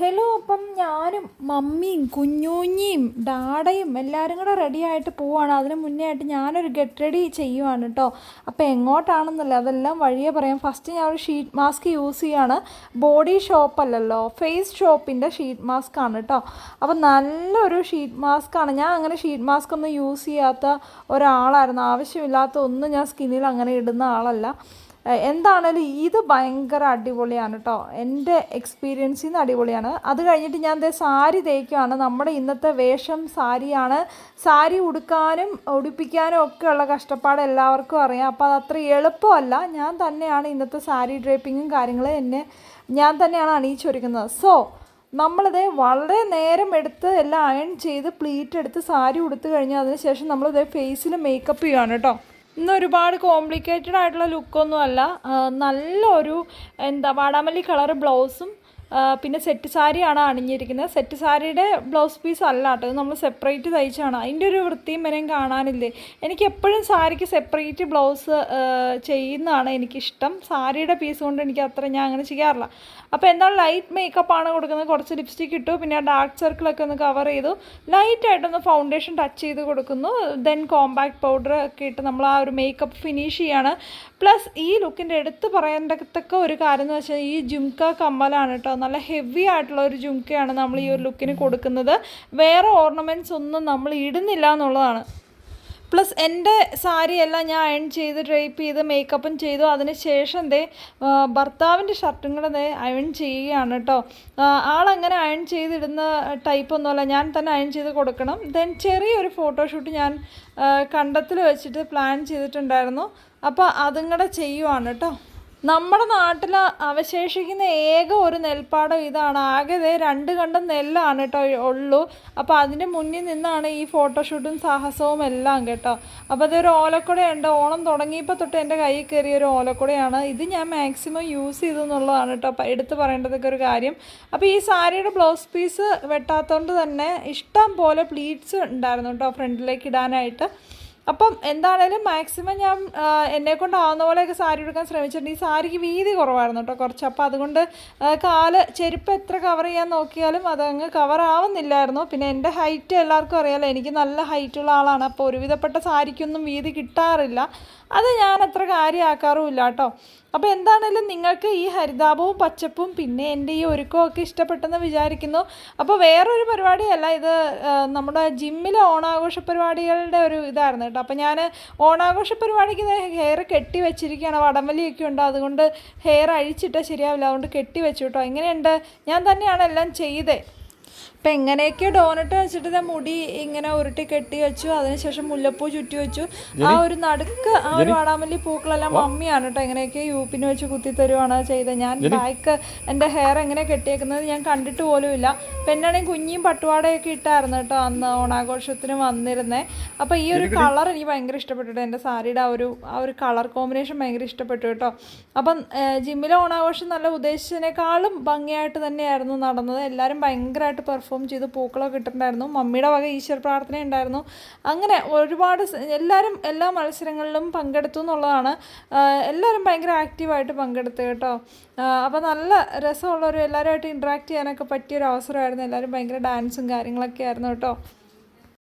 Hello അപ്പം ഞാനും മമ്മിയും കുഞ്ഞൂഞ്ഞിയും ഡാഡയും എല്ലാവരും കൂടെ റെഡി ആയിട്ട് പോവാണ്. അതിന് മുന്നേ ആയിട്ട് ഞാനൊരു ഗെറ്റ് റെഡി ചെയ്യുവാണ് കേട്ടോ അപ്പോൾ എങ്ങോട്ടാണെന്നല്ല അതെല്ലാം വഴിയെ പറയാം. ഫസ്റ്റ് ഞാൻ ഒരു ഷീറ്റ് മാസ്ക് യൂസ് ചെയ്യാണ്. ബോഡി ഷോപ്പ് അല്ലല്ലോ ഫേസ് ഷോപ്പിന്റെ ഷീറ്റ് മാസ്ക് ആണ് കേട്ടോ അപ്പോൾ നല്ലൊരു ഷീറ്റ് മാസ്ക് ആണ്. ഞാൻ അങ്ങനെ ഷീറ്റ് മാസ്ക് ഒന്നും യൂസ് ചെയ്യാത്ത ഒരാളായിരുന്നു. ആവശ്യമില്ലാത്ത ഒന്നും ഞാൻ സ്കിന്നിൽ അങ്ങനെ ഇടുന്ന ആളല്ല. എന്താണേലും ഇത് ഭയങ്കര അടിപൊളിയാണ് കേട്ടോ എന്റെ എക്സ്പീരിയൻസിൽ നിന്ന് അടിപൊളിയാണ്. അത് കഴിഞ്ഞിട്ട് ഞാൻ ദേ സാരി തേക്കുവാണ്. നമ്മുടെ ഇന്നത്തെ വേഷം സാരിയാണ്. സാരി ഉടുക്കാനും ഉടുപ്പിക്കാനും ഒക്കെ ഉള്ള കഷ്ടപ്പാട് എല്ലാവർക്കും അറിയാം. അപ്പോൾ അത് അത്ര എളുപ്പമല്ല. ഞാൻ തന്നെയാണ് ഇന്നത്തെ സാരി ഡ്രേപ്പിങ്ങും കാര്യങ്ങളും എന്നെ ഞാൻ തന്നെയാണ് അണിയിച്ചൊരുക്കുന്നത്. സോ നമ്മളിത് വളരെ നേരം എടുത്ത് എല്ലാം അയൺ ചെയ്ത് പ്ലീറ്റ് എടുത്ത് സാരി ഉടുത്ത് കഴിഞ്ഞാൽ അതിന് ശേഷം നമ്മളിത് ഫേസിൽ മേക്കപ്പ് ചെയ്യുകയാണ് കേട്ടോ ഇന്ന് ഒരുപാട് കോംപ്ലിക്കേറ്റഡ് ആയിട്ടുള്ള ലുക്കൊന്നും അല്ല ആ, നല്ലൊരു എന്താ വാടാമല്ലി കളർ ബ്ലൗസും പിന്നെ സെറ്റ് സാരിയാണ് അണിഞ്ഞിരിക്കുന്നത്. സെറ്റ് സാരിയുടെ ബ്ലൗസ് പീസ് അല്ല കേട്ടോ. നമ്മൾ സെപ്പറേറ്റ് തയ്ച്ചാണ്. അതിന്റെ ഒരു വൃത്തിയും വരെയും കാണാനില്ലേ. എനിക്ക് എപ്പോഴും സാരിക്ക് സെപ്പറേറ്റ് ബ്ലൗസ് ചെയ്യുന്നതാണ് എനിക്കിഷ്ടം. സാരിയുടെ പീസ് കൊണ്ട് എനിക്ക് അത്ര ഞാൻ അങ്ങനെ ചെയ്യാറില്ല. അപ്പോൾ എന്താണ് ലൈറ്റ് മേക്കപ്പ് ആണ് കൊടുക്കുന്നത്. കുറച്ച് ലിപ്സ്റ്റിക് ഇട്ടു. പിന്നെ ഡാർക്ക് സർക്കിളൊക്കെ ഒന്ന് കവർ ചെയ്തു. ലൈറ്റായിട്ടൊന്ന് ഫൗണ്ടേഷൻ ടച്ച് ചെയ്ത് കൊടുക്കുന്നു. ദെൻ കോമ്പാക്ട് പൗഡർ ഒക്കെ ഇട്ട് നമ്മൾ ആ ഒരു മേക്കപ്പ് ഫിനിഷ് ചെയ്യാണ്. പ്ലസ് ഈ ലുക്കിന്റെ എടുത്ത് പറയേണ്ടത്തക്ക ഒരു കാര്യം എന്ന് വെച്ചാൽ ഈ ജുംക കമ്മലാണ് കേട്ടോ നല്ല ഹെവി ആയിട്ടുള്ള ഒരു ജുംക്കയാണ് നമ്മൾ ഈ ഒരു ലുക്കിന് കൊടുക്കുന്നത്. വേറെ ഓർണമെന്റ്സ് ഒന്നും നമ്മൾ ഇടുന്നില്ല എന്നുള്ളതാണ്. പ്ലസ് എന്റെ സാരി എല്ലാം ഞാൻ അയൺ ചെയ്ത് ഡ്രൈപ്പ് ചെയ്ത് മേക്കപ്പും ചെയ്തു. അതിന് ശേഷം ദേ ഭർത്താവിന്റെ ഷർട്ടും കൂടെ ദേ അയൺ ചെയ്യുകയാണ് കേട്ടോ ആളങ്ങനെ അയൺ ചെയ്തിടുന്ന ടൈപ്പ് ഒന്നുമല്ല. ഞാൻ തന്നെ അയൺ ചെയ്ത് കൊടുക്കണം. ദെൻ ചെറിയൊരു ഫോട്ടോഷൂട്ട് ഞാൻ കണ്ടത്തിൽ വെച്ചിട്ട് പ്ലാൻ ചെയ്തിട്ടുണ്ടായിരുന്നു. അപ്പോൾ അതും കൂടെ ചെയ്യുവാണ് കേട്ടോ നമ്മുടെ നാട്ടിൽ അവശേഷിക്കുന്ന ഏക ഒരു നെൽപ്പാടം ഇതാണ്. ആകെ രണ്ട് കണ്ടം നെല്ലാണ് കേട്ടോ ഉള്ളൂ. അപ്പോൾ അതിന്റെ മുന്നിൽ നിന്നാണ് ഈ ഫോട്ടോഷൂട്ടും സാഹസവും എല്ലാം കേട്ടോ. അപ്പോൾ അതൊരു ഓലക്കുടയുണ്ട്. ഓണം തുടങ്ങിയപ്പോൾ തൊട്ട് എന്റെ കയ്യിൽ കയറിയ ഒരു ഓലക്കുടയാണ്. ഇത് ഞാൻ മാക്സിമം യൂസ് ചെയ്തു എന്നുള്ളതാണ് കേട്ടോ എടുത്ത് പറയേണ്ടതൊക്കെ ഒരു കാര്യം. അപ്പോൾ ഈ സാരിയുടെ ബ്ലൗസ് പീസ് വെട്ടാത്തതുകൊണ്ട് തന്നെ ഇഷ്ടം പോലെ പ്ലീറ്റ്സ് ഉണ്ടായിരുന്നു കേട്ടോ ഫ്രണ്ടിലേക്ക് ഇടാനായിട്ട്. അപ്പം എന്താണേലും മാക്സിമം ഞാൻ എന്നെ കൊണ്ടാവുന്ന പോലെയൊക്കെ സാരി എടുക്കാൻ ശ്രമിച്ചിട്ടുണ്ട്. ഈ സാരിക്ക് വീതി കുറവായിരുന്നു കേട്ടോ കുറച്ച്. അപ്പോൾ അതുകൊണ്ട് കാൽ ചെരുപ്പ് എത്ര കവർ ചെയ്യാൻ നോക്കിയാലും അതങ്ങ് കവർ ആവുന്നില്ലായിരുന്നു. പിന്നെ എന്റെ ഹൈറ്റ് എല്ലാവർക്കും അറിയാലോ എനിക്ക് നല്ല ഹൈറ്റുള്ള ആളാണ്. അപ്പോൾ ഒരുവിധപ്പെട്ട സാരിക്കൊന്നും വീതി കിട്ടാറില്ല. അത് ഞാൻ അത്ര കാര്യമാക്കാറുമില്ല കേട്ടോ അപ്പോൾ എന്താണേലും നിങ്ങൾക്ക് ഈ ഹരിതാപവും പച്ചപ്പും പിന്നെ എന്റെ ഈ ഒരുക്കമൊക്കെ ഇഷ്ടപ്പെട്ടെന്ന് വിചാരിക്കുന്നു. അപ്പോൾ വേറൊരു പരിപാടിയല്ല ഇത് നമ്മുടെ ജിമ്മിലെ ഓണാഘോഷ പരിപാടികളുടെ ഒരു ഇതായിരുന്നു കേട്ടോ. അപ്പോൾ ഞാൻ ഓണാഘോഷ പരിപാടിക്ക് ഹെയർ കെട്ടി വെച്ചിരിക്കുകയാണ്. വടംവലിയൊക്കെ ഉണ്ട്. അതുകൊണ്ട് ഹെയർ അഴിച്ചിട്ടാൽ ശരിയാവില്ല. അതുകൊണ്ട് കെട്ടി വെച്ചു കേട്ടോ. എങ്ങനെയുണ്ട്? ഞാൻ തന്നെയാണ് എല്ലാം ചെയ്തേ. അപ്പം എങ്ങനെയൊക്കെ ഡോണട്ട് വെച്ചിട്ട് ഞാൻ മുടി ഇങ്ങനെ ഉരുട്ടി കെട്ടി വെച്ചു. അതിനുശേഷം മുല്ലപ്പൂ ചുറ്റി വെച്ചു. ആ ഒരു നടുക്ക് ആ ഒരു വാടാമല്ലി പൂക്കളെല്ലാം മമ്മിയാണ് കേട്ടോ എങ്ങനെയൊക്കെ യൂപ്പിന് വെച്ച് കുത്തി തരുവാണ് ചെയ്തത്. ഞാൻ ബാക്ക് എന്റെ ഹെയർ എങ്ങനെ കെട്ടിയേക്കുന്നത് ഞാൻ കണ്ടിട്ട് പോലും ഇല്ല. പെണ്ണാണെങ്കിൽ കുഞ്ഞിയും പട്ടുവാടയൊക്കെ ഇട്ടായിരുന്നു കേട്ടോ അന്ന് ഓണാഘോഷത്തിന് വന്നിരുന്നേ. അപ്പോൾ ഈ ഒരു കളർ എനിക്ക് ഭയങ്കര ഇഷ്ടപ്പെട്ടു എന്റെ സാരിയുടെ ആ ഒരു ആ ഒരു കളർ കോമ്പിനേഷൻ ഭയങ്കര ഇഷ്ടപ്പെട്ടു കേട്ടോ അപ്പം ജിമ്മിലെ ഓണാഘോഷം നല്ല ഉദ്ദേശിച്ചതിനേക്കാളും ഭംഗിയായിട്ട് തന്നെയായിരുന്നു നടന്നത്. എല്ലാവരും ഭയങ്കരമായിട്ട് പെർഫോം ചെയ്ത് പൂക്കളൊക്കെ ഇട്ടിട്ടുണ്ടായിരുന്നു. മമ്മിയുടെ വക ഈശ്വര പ്രാർത്ഥന ഉണ്ടായിരുന്നു. അങ്ങനെ ഒരുപാട് എല്ലാവരും എല്ലാ മത്സരങ്ങളിലും പങ്കെടുത്തു എന്നുള്ളതാണ്. എല്ലാവരും ഭയങ്കര ആക്റ്റീവായിട്ട് പങ്കെടുത്തു കേട്ടോ. അപ്പോൾ നല്ല രസമുള്ളൊരു എല്ലാവരുമായിട്ട് ഇൻട്രാക്ട് ചെയ്യാനൊക്കെ പറ്റിയൊരു അവസരമായിരുന്നു. എല്ലാവരും ഭയങ്കര ഡാൻസും കാര്യങ്ങളൊക്കെ ആയിരുന്നു കേട്ടോ.